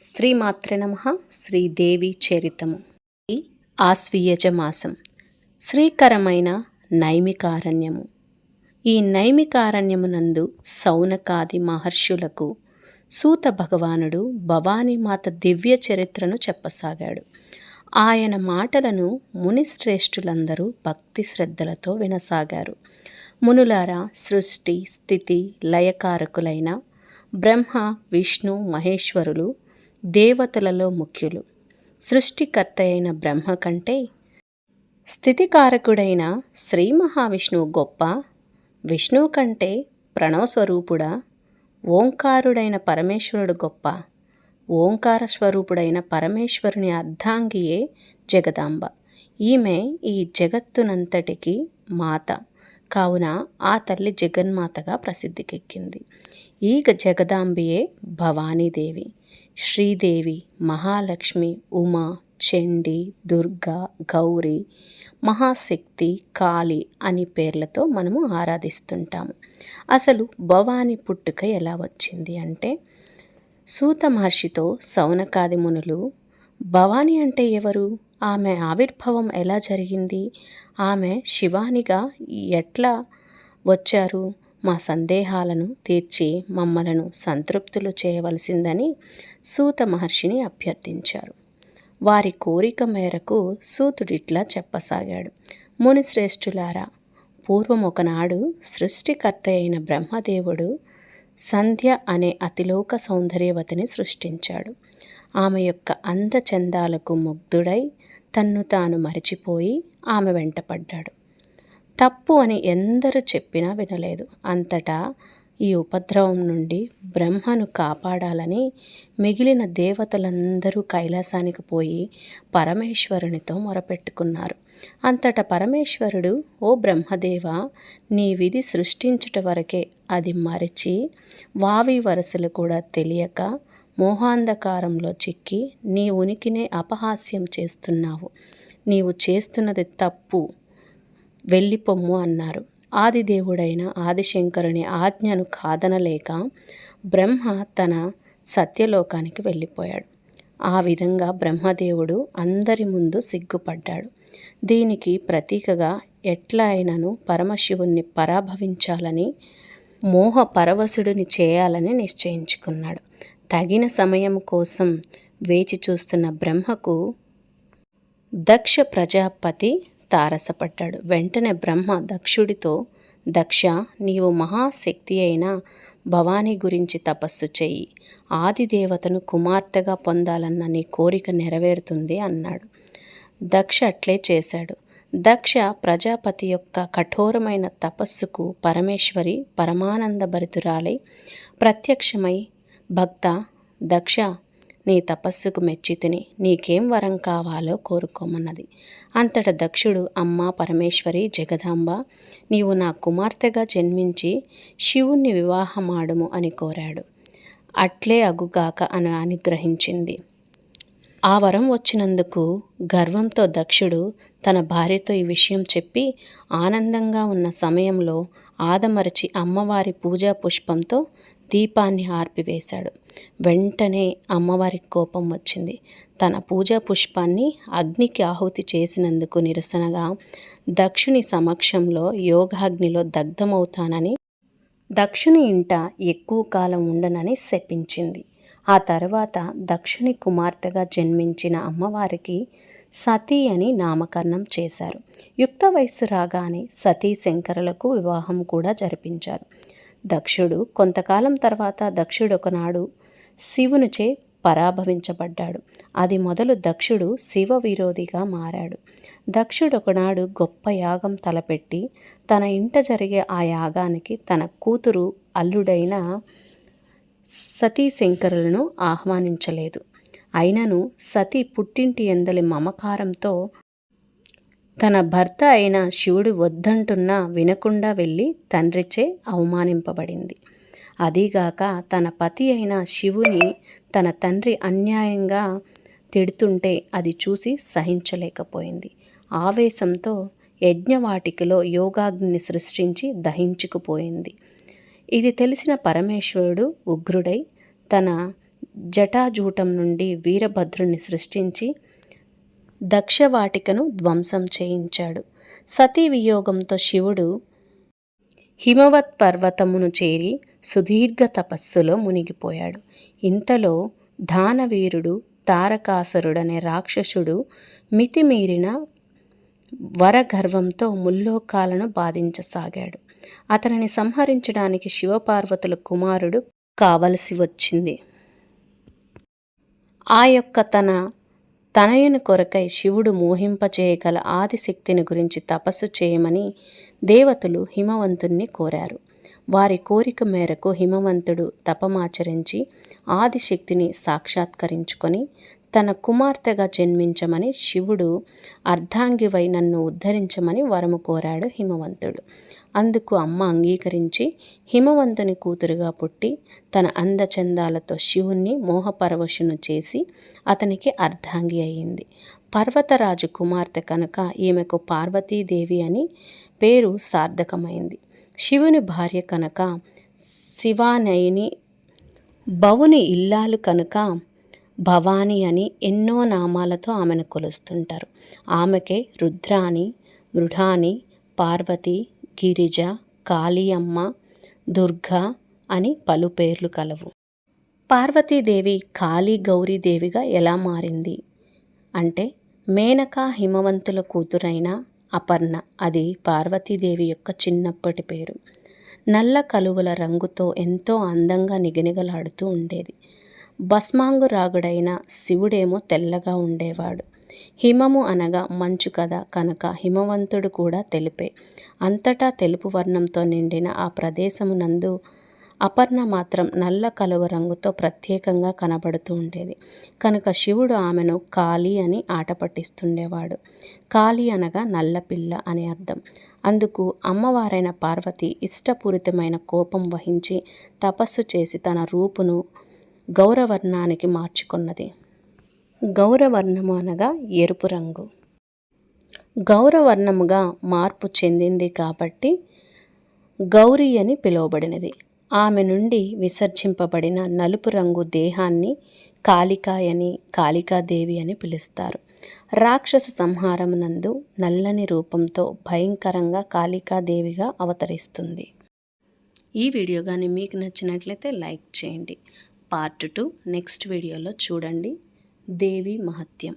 శ్రీమాత్ర నమ. శ్రీదేవి చరితము. ఆస్వీయజ మాసం. శ్రీకరమైన నైమికారణ్యము. ఈ నైమికారణ్యమునందు సౌనకాది మహర్షులకు సూత భగవానుడు భవానీమాత దివ్య చరిత్రను చెప్పసాగాడు. ఆయన మాటలను మునిశ్రేష్ఠులందరూ భక్తి శ్రద్ధలతో వినసాగారు. మునులారా సృష్టి స్థితి లయకారకులైన బ్రహ్మ విష్ణు మహేశ్వరులు దేవతలలో ముఖ్యులు. సృష్టికర్త అయిన బ్రహ్మ కంటే స్థితికారకుడైన శ్రీ మహావిష్ణువు గొప్ప విష్ణువు కంటే ప్రణవస్వరూపుడా ఓంకారుడైన పరమేశ్వరుడు గొప్ప ఓంకార స్వరూపుడైన పరమేశ్వరుని అర్ధాంగియే జగదాంబ. ఈమె ఈ జగత్తునంతటికి మాత. కావున ఆ తల్లి జగన్మాతగా ప్రసిద్ధికెక్కింది. ఈ జగదాంబియే భవానీదేవి. శ్రీదేవి మహాలక్ష్మి ఉమా చండి దుర్గా గౌరి మహాశక్తి కాళి అని పేర్లతో మనము ఆరాధిస్తుంటాము. అసలు భవాని పుట్టుక ఎలా వచ్చింది అంటే సూత మహర్షితో సౌనకాది మునులు భవాని అంటే ఎవరు? ఆమె ఆవిర్భావం ఎలా జరిగింది? ఆమె శివానిగా ఎట్లా వచ్చారు? మా సందేహాలను తీర్చి మమ్మలను సంతృప్తులు చేయవలసిందని సూత మహర్షిని అభ్యర్థించారు. వారి కోరిక మేరకు సూతుడిట్లా చెప్పసాగాడు. మునిశ్రేష్ఠులారా పూర్వం ఒకనాడు సృష్టికర్త అయిన బ్రహ్మదేవుడు సంధ్య అనే అతిలోక సౌందర్యవతిని సృష్టించాడు. ఆమె యొక్క అందచందాలకు ముగ్ధుడై తన్ను తాను మరిచిపోయి ఆమె వెంటపడ్డాడు తప్పు అని ఎందరు చెప్పినా వినలేదు. అంతటా ఈ ఉపద్రవం నుండి బ్రహ్మను కాపాడాలని మిగిలిన దేవతలందరూ కైలాసానికి పోయి పరమేశ్వరునితో మొరపెట్టుకున్నారు. అంతటా పరమేశ్వరుడు ఓ బ్రహ్మదేవ నీ విధి సృష్టించుట వరకే అది మరిచి వావి వరసలు కూడా తెలియక మోహాంధకారంలో చిక్కి నీ ఉనికినే అపహాస్యం చేస్తున్నావు. నీవు చేస్తున్నది తప్పు. వెళ్ళిపొమ్ము అన్నారు. ఆదిదేవుడైన ఆదిశంకరుని ఆజ్ఞను కాదనలేక బ్రహ్మ తన సత్యలోకానికి వెళ్ళిపోయాడు. ఆ విధంగా బ్రహ్మదేవుడు అందరి ముందు సిగ్గుపడ్డాడు. దీనికి ప్రతీకగా ఎట్లా అయినను పరమశివుణ్ణి పరాభవించాలని మోహ పరవశుడిని చేయాలని నిశ్చయించుకున్నాడు. తగిన సమయం కోసం వేచి చూస్తున్న బ్రహ్మకు దక్ష ప్రజాపతి తారసపడ్డాడు. వెంటనే బ్రహ్మ దక్షుడితో దక్ష నీవు మహాశక్తి అయిన భవానీ గురించి తపస్సు చెయ్యి. ఆదిదేవతను కుమార్తెగా పొందాలన్న నీ కోరిక నెరవేరుతుంది అన్నాడు. దక్ష అట్లే చేశాడు. దక్ష ప్రజాపతి యొక్క కఠోరమైన తపస్సుకు పరమేశ్వరి పరమానంద భరితురాలై ప్రత్యక్షమై భక్త దక్ష నీ తపస్సుకు మెచ్చితిని నీకేం వరం కావాలో కోరుకోమన్నది. అంతట దక్షుడు అమ్మ పరమేశ్వరి జగదాంబ నీవు నా కుమార్తెగా జన్మించి శివుణ్ణి వివాహమాడుము అని కోరాడు. అట్లే అగుగాక అని అనుగ్రహించింది. ఆ వరం వచ్చినందుకు గర్వంతో దక్షుడు తన భార్యతో ఈ విషయం చెప్పి ఆనందంగా ఉన్న సమయంలో ఆదమరచి అమ్మవారి పూజా పుష్పంతో దీపాన్ని ఆర్పివేశాడు. వెంటనే అమ్మవారికి కోపం వచ్చింది. తన పూజా పుష్పాన్ని అగ్నికి ఆహుతి చేసినందుకు నిరసనగా దక్షుని సమక్షంలో యోగాగ్నిలో దగ్ధమవుతానని దక్షుని ఇంట ఎక్కువ కాలం ఉండనని శపించింది. ఆ తర్వాత దక్షుని కుమార్తెగా జన్మించిన అమ్మవారికి సతీ అని నామకరణం చేశారు. యుక్త వయస్సు రాగానే సతీ శంకరులకు వివాహం కూడా జరిపించారు. దక్షుడు కొంతకాలం తర్వాత దక్షుడు ఒకనాడు శివునిచే పరాభవించబడ్డాడు. అది మొదలు దక్షుడు శివ విరోధిగా మారాడు. దక్షుడు ఒకనాడు గొప్ప యాగం తలపెట్టి తన ఇంట జరిగే ఆ యాగానికి తన కూతురు అల్లుడైన సతీశంకరులను ఆహ్వానించలేదు. అయినను సతీ పుట్టింటి ఎందలి మమకారంతో తన భర్త అయిన శివుడు వద్దంటున్నా వినకుండా వెళ్ళి తండ్రిచే అవమానింపబడింది. అదీగాక తన పతి అయిన శివుని తన తండ్రి అన్యాయంగా తిడుతుంటే అది చూసి సహించలేకపోయింది. ఆవేశంతో యజ్ఞవాటికలో యోగాగ్ని సృష్టించి దహించుకుపోయింది. ఇది తెలిసిన పరమేశ్వరుడు ఉగ్రుడై తన జటాజూటం నుండి వీరభద్రుని సృష్టించి దక్షవాటికను ధ్వంసం చేయించాడు. సతీ వియోగంతో శివుడు హిమవత్ పర్వతమును చేరి సుదీర్ఘ తపస్సులో మునిగిపోయాడు. ఇంతలో దానవీరుడు తారకాసురుడనే రాక్షసుడు మితిమీరిన వరగర్వంతో ముల్లోకాలను బాధించసాగాడు. అతనిని సంహరించడానికి శివపార్వతుల కుమారుడు కావలసి వచ్చింది. ఆ యొక్క తన తనయుని కొరకై శివుడు మోహింపచేయగల ఆదిశక్తిని గురించి తపస్సు చేయమని దేవతలు హిమవంతుణ్ణి కోరారు. వారి కోరిక మేరకు హిమవంతుడు తపమాచరించి ఆదిశక్తిని సాక్షాత్కరించుకొని తన కుమార్తెగా జన్మించమని శివుడు అర్ధాంగివై నన్ను ఉద్ధరించమని వరము కోరాడు హిమవంతుడు. అందుకు అమ్మ అంగీకరించి హిమవంతుని కూతురుగా పుట్టి తన అందచందాలతో శివుణ్ణి మోహపరవశును చేసి అతనికి అర్ధాంగి అయింది. పర్వతరాజు కుమార్తె కనుక ఈమెకు పార్వతీదేవి అని పేరు సార్థకమైంది. శివుని భార్య కనుక శివానయిని బవుని ఇల్లాలు కనుక భవాని అని ఎన్నో నామాలతో ఆమెను కొలుస్తుంటారు. ఆమెకే రుద్రాని మృఢాని పార్వతి గిరిజ కాళీయమ్మ దుర్గా అని పలు పేర్లు కలవు. పార్వతీదేవి కాళీ గౌరీదేవిగా ఎలా మారింది? అంటే మేనక హిమవంతుల కూతురైన అపర్ణ అది పార్వతీదేవి యొక్క చిన్నప్పటి పేరు. నల్ల కలువల రంగుతో ఎంతో అందంగా నిగనిగలాడుతూ ఉండేది. భస్మాంగురాగుడైన శివుడేమో తెల్లగా ఉండేవాడు. హిమము అనగా మంచు కదా కనుక హిమవంతుడు కూడా తెలిపే. అంతటా తెలుపు వర్ణంతో నిండిన ఆ ప్రదేశమునందు అపర్ణ మాత్రం నల్ల కలువ రంగుతో ప్రత్యేకంగా కనబడుతూ ఉండేది. కనుక శివుడు ఆమెను కాళీ అని ఆట పట్టిస్తుండేవాడు. కాళీ అనగా నల్ల పిల్ల అని అర్థం. అందుకు అమ్మవారైన పార్వతి ఇష్టపూరితమైన కోపం వహించి తపస్సు చేసి తన రూపును గౌరవర్ణానికి మార్చుకున్నది. గౌరవర్ణము అనగా ఎరుపు రంగు. గౌరవర్ణముగా మార్పు చెందింది కాబట్టి గౌరీ అని పిలువబడినది. ఆమె నుండి విసర్జింపబడిన నలుపు రంగు దేహాన్ని కాళికాయని కాళికాదేవి అని పిలుస్తారు. రాక్షస సంహారమునందు నల్లని రూపంతో భయంకరంగా కాళికాదేవిగా అవతరిస్తుంది. ఈ వీడియో కానీ మీకు నచ్చినట్లయితే లైక్ చేయండి. పార్ట్ టూ నెక్స్ట్ వీడియోలో చూడండి. దేవి మహత్యం.